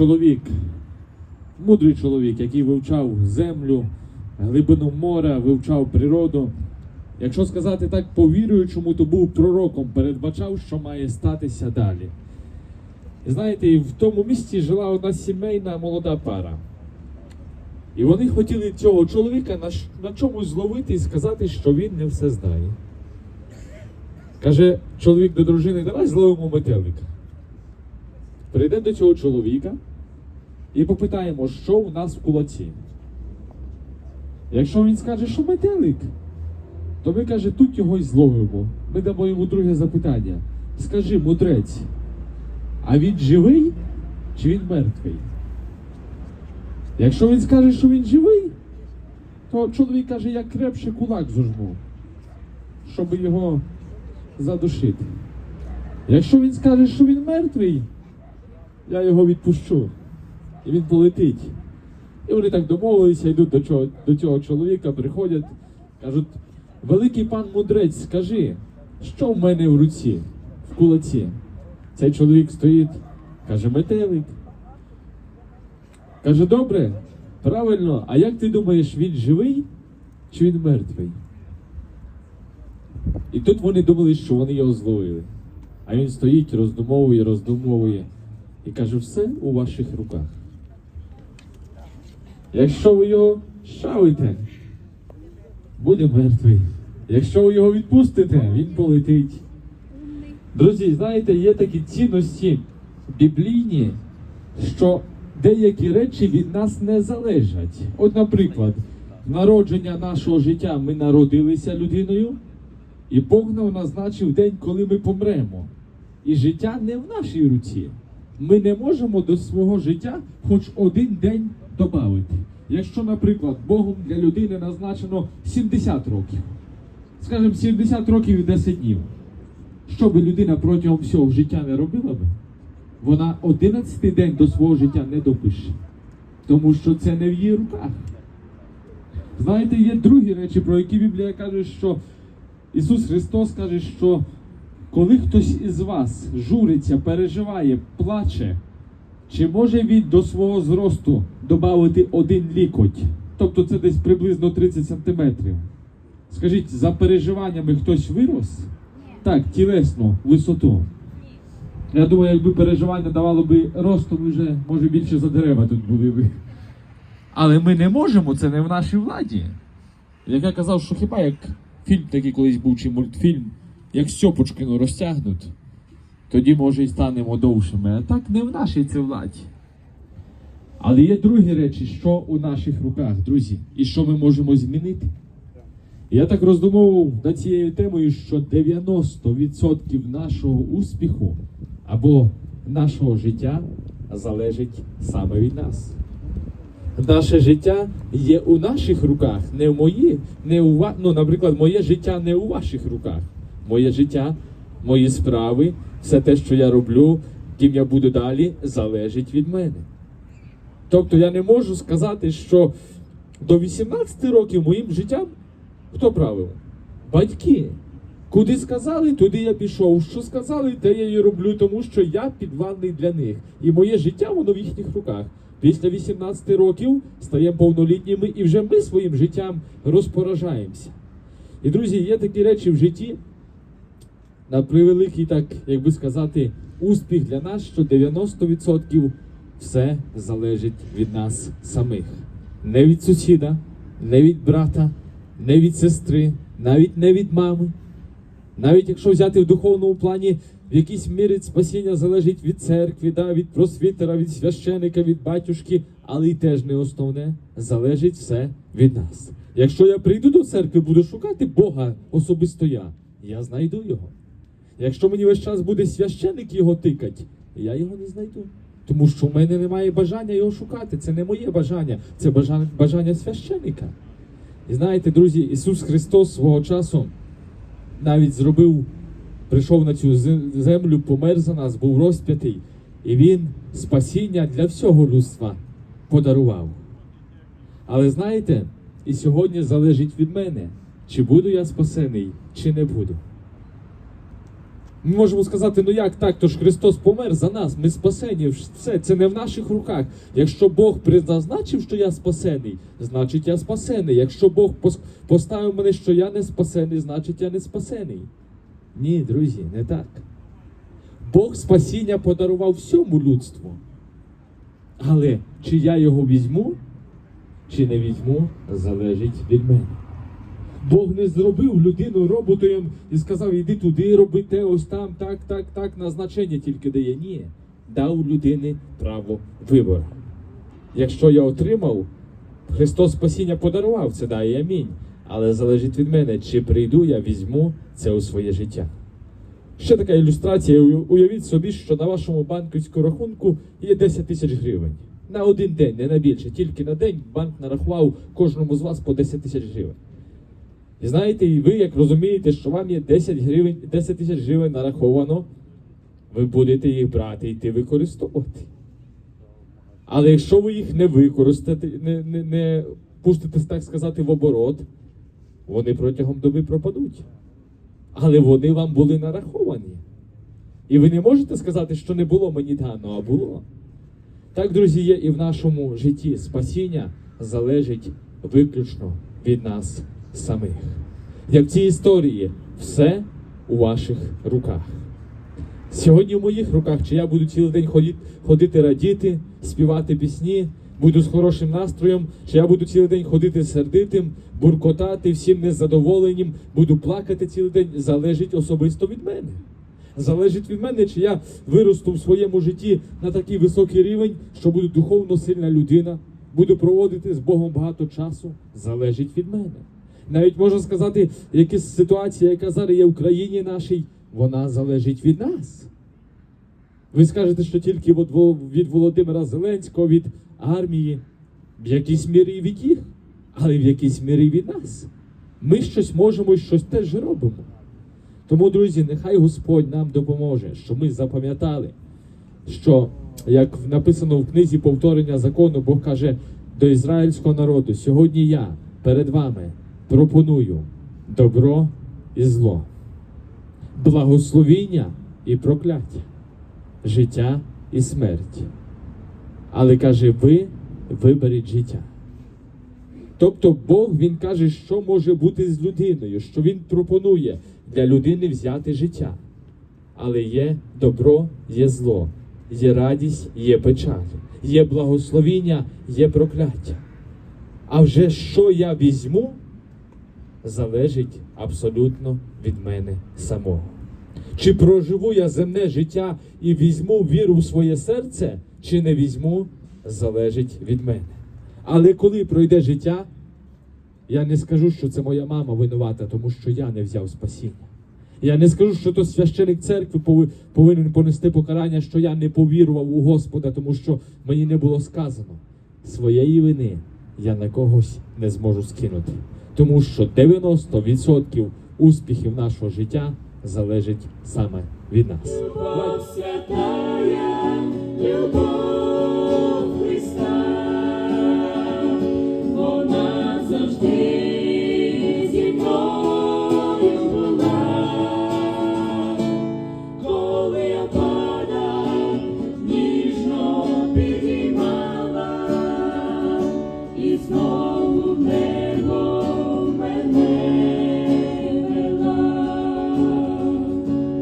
чоловік, мудрий чоловік, який вивчав землю, глибину моря, вивчав природу. Якщо сказати так по віруючому, то був пророком, передбачав, що має статися далі. Знаєте, в тому місті жила одна сімейна молода пара. І вони хотіли цього чоловіка на, на чомусь зловити і сказати, що він не все знає. Каже чоловік до дружини, давай зловимо метелика. Прийдемо до цього чоловіка і попитаємо, що у нас в кулаці. Якщо він скаже, що метелик, то ми каже, тут його й зловимо. Ми дамо йому друге запитання. Скажи, мудрець, а він живий чи він мертвий? Якщо він скаже, що він живий, то чоловік каже, я крепше кулак зажму, щоб його задушити. Якщо він скаже, що він мертвий, я його відпущу. І він полетить. І вони так домовилися, йдуть до цього, до цього чоловіка, приходять, кажуть, великий пан мудрець, скажи, що в мене в руці, в кулаці? Цей чоловік стоїть, каже, метелик. Каже, добре, правильно, а як ти думаєш, він живий чи він мертвий? І тут вони думали, що вони його зловили. А він стоїть, роздумовує, роздумовує і каже, все у ваших руках. Якщо ви його шавите, буде мертвий. Якщо ви його відпустите, він полетить. Друзі, знаєте, є такі цінності біблійні, що деякі речі від нас не залежать. От, наприклад, народження нашого життя ми народилися людиною, і Бог нам назначив день, коли ми помремо. І життя не в нашій руці. Ми не можемо до свого життя хоч один день додати. Якщо, наприклад, Богом для людини назначено 70 років, скажімо, 70 років і 10 днів, що би людина протягом всього життя не робила би, вона 11 день до свого життя не допише. Тому що це не в її руках. Знаєте, є другі речі, про які Біблія каже, що Ісус Христос каже, що коли хтось із вас журиться, переживає, плаче, чи може він до свого зросту додати один лікоть? Тобто це десь приблизно 30 сантиметрів. Скажіть, за переживаннями хтось вирос? Так, тілесно, висоту. Я думаю, якби переживання давало би росту, ми вже, може, більше за дерева тут були би. Але ми не можемо, це не в нашій владі. Як я казав, що хіба як фільм такий колись був, чи мультфільм, як Сьопочкину розтягнуть, тоді, може, і станемо довшими. А так не в нашій це владі. Але є другі речі, що у наших руках, друзі, і що ми можемо змінити. Я так роздумував над цією темою, що 90% нашого успіху або нашого життя залежить саме від нас. Наше життя є у наших руках, не в мої, не у ну, наприклад, моє життя не у ваших руках. Моє життя, мої справи, все те, що я роблю, ким я буду далі, залежить від мене. Тобто я не можу сказати, що до 18 років моїм життям хто правив? Батьки. Куди сказали, туди я пішов. Що сказали, те я і роблю, тому що я підвладний для них. І моє життя воно в їхніх руках. Після 18 років стаємо повнолітніми і вже ми своїм життям розпоражаємося. І друзі, є такі речі в житті, на превеликий, так як би сказати, успіх для нас, що 90% все залежить від нас самих. Не від сусіда, не від брата, не від сестри, навіть не від мами. Навіть якщо взяти в духовному плані, в якійсь мірі спасіння залежить від церкви, да, від просвітера, від священика, від батюшки, але й теж не основне, залежить все від нас. Якщо я прийду до церкви, буду шукати Бога особисто я, я знайду його. Якщо мені весь час буде священик його тикать, я його не знайду. Тому що в мене немає бажання його шукати. Це не моє бажання, це бажання священика. І знаєте, друзі, Ісус Христос свого часу навіть зробив, прийшов на цю землю, помер за нас, був розп'ятий, і Він спасіння для всього людства подарував. Але знаєте, і сьогодні залежить від мене, чи буду я спасений, чи не буду. Ми можемо сказати, ну як так, то ж Христос помер за нас, ми спасені, все, це не в наших руках. Якщо Бог призначив, що я спасений, значить я спасений. Якщо Бог поставив мене, що я не спасений, значить я не спасений. Ні, друзі, не так. Бог спасіння подарував всьому людству. Але чи я його візьму, чи не візьму, залежить від мене. Бог не зробив людину роботом і сказав, іди туди, роби те, ось там, так, так, так, назначення тільки дає. Ні. Дав людині право вибору. Якщо я отримав, Христос спасіння подарував, це дає амінь. Але залежить від мене, чи прийду я, візьму це у своє життя. Ще така ілюстрація. Уявіть собі, що на вашому банківському рахунку є 10 тисяч гривень. На один день, не на більше. Тільки на день банк нарахував кожному з вас по 10 тисяч гривень. І знаєте, ви, як розумієте, що вам є 10 гривень, 10 тисяч гривень нараховано, ви будете їх брати і йти використовувати. Але якщо ви їх не використаєте, не, не, не пустите, так сказати, в оборот, вони протягом доби пропадуть. Але вони вам були нараховані. І ви не можете сказати, що не було мені дано, а було. Так, друзі, є і в нашому житті спасіння залежить виключно від нас самих. Як в цій історії, все у ваших руках. Сьогодні в моїх руках, чи я буду цілий день ходити, ходити радіти, співати пісні, буду з хорошим настроєм, чи я буду цілий день ходити сердитим, буркотати, всім незадоволенням, буду плакати цілий день, залежить особисто від мене. Залежить від мене, чи я виросту в своєму житті на такий високий рівень, що буду духовно сильна людина, буду проводити з Богом багато часу, залежить від мене. Навіть можна сказати, якась ситуація, яка зараз є в країні нашій, вона залежить від нас. Ви скажете, що тільки від Володимира Зеленського, від армії, в якійсь мірі від їх, але в якійсь мірі від нас. Ми щось можемо і щось теж робимо. Тому, друзі, нехай Господь нам допоможе, що ми запам'ятали, що, як написано в книзі повторення закону, Бог каже до ізраїльського народу: сьогодні я перед вами пропоную добро і зло, благословіння і прокляття, життя і смерть. Але каже, ви виберіть життя. Тобто Бог він каже, що може бути з людиною, що він пропонує для людини взяти життя. Але є добро, є зло, є радість, є печаль, є благословіння, є прокляття. А вже що я візьму, залежить абсолютно від мене самого. Чи проживу я земне життя і візьму віру в своє серце, чи не візьму, залежить від мене. Але коли пройде життя, я не скажу, що це моя мама винувата, тому що я не взяв спасіння. Я не скажу, що то священик церкви повинен понести покарання, що я не повірував у Господа, тому що мені не було сказано. Своєї вини я на когось не зможу скинути. Тому що 90% успіхів нашого життя залежить саме від нас. Святая любов.